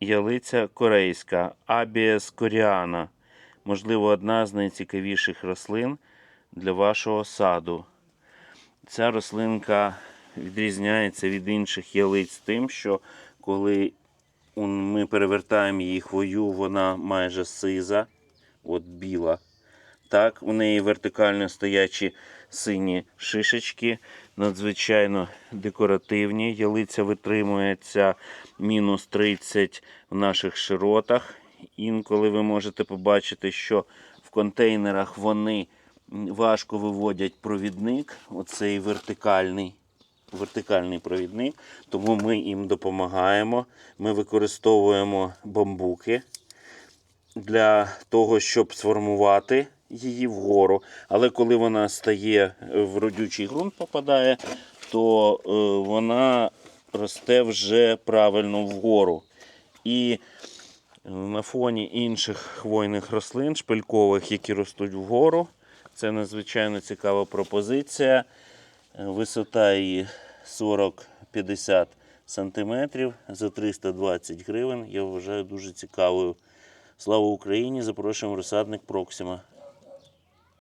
ялиця корейська, Абіес коріана. Можливо, одна з найцікавіших рослин для вашого саду. Ця рослинка відрізняється від інших ялиць тим, що коли ми перевертаємо її хвою, вона майже сиза, от біла. Так, у неї вертикально стоячі сині шишечки, надзвичайно декоративні. Ялиця витримується мінус 30 в наших широтах. Інколи ви можете побачити, що в контейнерах вони важко виводять провідник, оцей вертикальний. Вертикальний провідник, тому ми їм допомагаємо. Ми використовуємо бамбуки для того, щоб сформувати її вгору. Але коли вона стає е, в родючий ґрунт, попадає, то е, вона росте вже правильно вгору. І е, на фоні інших хвойних рослин, шпилькових, які ростуть вгору, це надзвичайно цікава пропозиція. Висота її 40-50 сантиметрів за 320 гривень. Я вважаю дуже цікавою. Слава Україні! Запрошуємо розсадник Проксима.